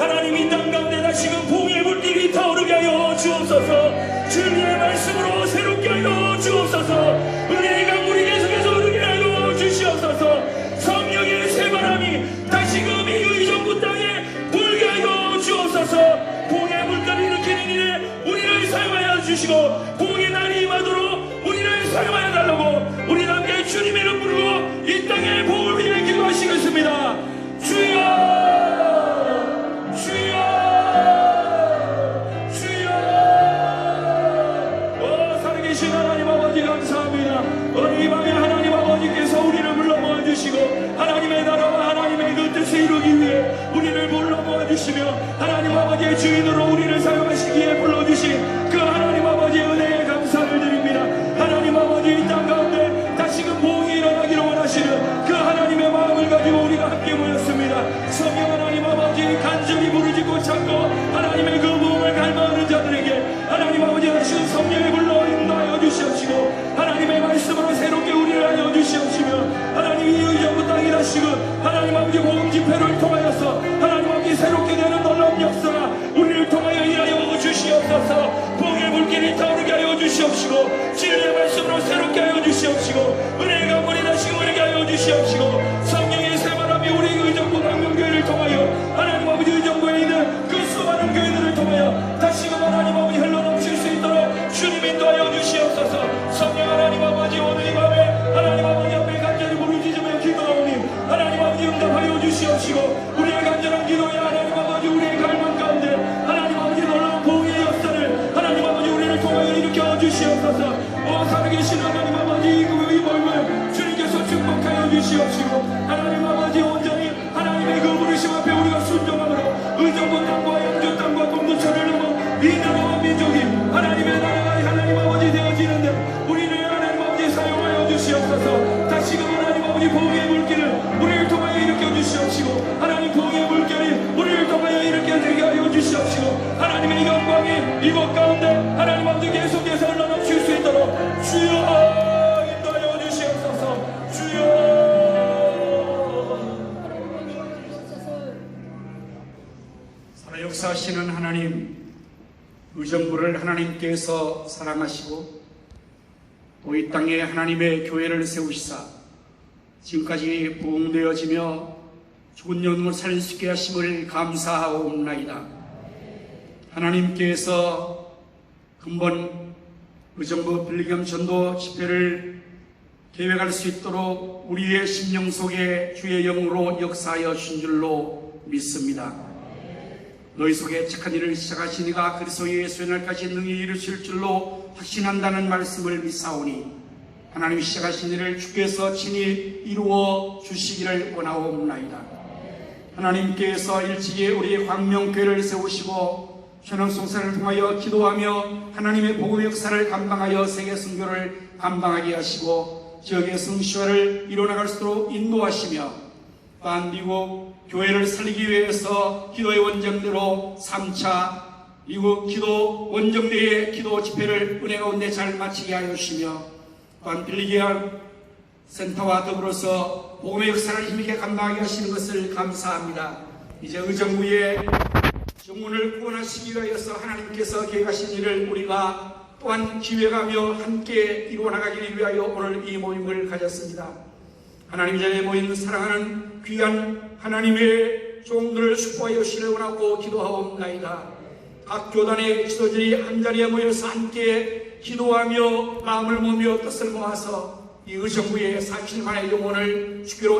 하나님 이 땅 가운데 다시금 봉의 물길이 타오르게 하여 주옵소서. 주님의 말씀으로 새롭게 하여 주옵소서. 은혜의 강물이 계속해서 흐르게 하여 주시옵소서. 성령의 새바람이 다시금 이 의정부 땅에 불게 하여 주옵소서. 봉의 물결이 일으키는 일에 우리를 사용하여 주시고 봉의 날이 임하도록 우리를 사용하여 달라고 우리 함께 주님의 이름 부르고 이 땅의 복을 위해 오 살아계신 하나님 아버지 감사합니다. 오늘 이 밤에 하나님 아버지께서 우리를 불러 모아주시고 하나님의 나라와 하나님의 그 뜻을 이루기 위해 우리를 불러 모아주시며 하나님 아버지의 주인으로 우리를 사용하시기에 불러주신 그 하나님 아버지의 은혜에 감사를 드립니다. 하나님 아버지 이 땅 가운데 다시금 보응이 일어나기를 원하시는 그 하나님의 마음을 가지고 우리가 함께 모였습니다. 성령 하나님 아버지 간절히 부르짖고 찾고 하나님의 그 부흥을 갈망하는 자들 새롭게 되는 놀라운 역사가 우리를 통하여 일하여 주시옵소서 주시옵시고 하나님 아버지 온전히 하나님의 그 부르심 앞에 우리가 순종함으로 의정부 땅과 영주 땅과 공동체를 넘어 이 나라와 민족이 하나님의 나라가 하나님 아버지 되어지는데 우리를 하나님 아버지 사용하여 주시옵소서. 다시금 하나님 아버지 보응의 물길을 우리를 통하여 일으켜 주시옵시고 하나님 보응의 물결이 우리를 통하여 일으켜 되게 하여 주시옵시고 하나님의 영광이 이곳 가운데 하나님 아버지 계속해서 흘러넘칠 수 있도록 주여 역사하시는 하나님, 의정부를 하나님께서 사랑하시고 또 이 땅에 하나님의 교회를 세우시사 지금까지 부흥되어지며 죽은 영혼을 살릴 수 있게 하심을 감사하옵나이다. 하나님께서 근본 의정부 빌리겸 전도 집회를 계획할 수 있도록 우리의 심령 속에 주의 영으로 역사하여 주신 줄로 믿습니다. 너희 속에 착한 일을 시작하시니가 그리스도 예수의 날까지 능히 이루실 줄로 확신한다는 말씀을 믿사오니 하나님이 시작하신 일을 주께서 친히 이루어 주시기를 원하옵나이다. 하나님께서 일찍이 우리 광명교회를 세우시고 현황송사를 통하여 기도하며 하나님의 복음 역사를 감당하여 세계 선교를 감당하게 하시고 지역의 성시화를 이뤄나갈 수 있도록 인도하시며 또한 미국 교회를 살리기 위해서 기도의 원정대로 3차 미국 기도 원정대의 기도 집회를 은혜 가운데 잘 마치게 하여 주시며 또한 빌리기안 센터와 더불어서 복음의 역사를 힘있게 감당하게 하시는 것을 감사합니다. 이제 의정부의 영혼을 구원하시기 위하여서 하나님께서 계획하신 일을 우리가 또한 기획하며 함께 이루어 나가기 위하여 오늘 이 모임을 가졌습니다. 하나님 자리에 모인 사랑하는 귀한 하나님의 종들을 축복하여 시를 원하고 기도하옵나이다. 각 교단의 지도자들이 한자리에 모여서 함께 기도하며 마음을 모으며 뜻을 모아서 이 의정부의 47만의 영혼을 주기로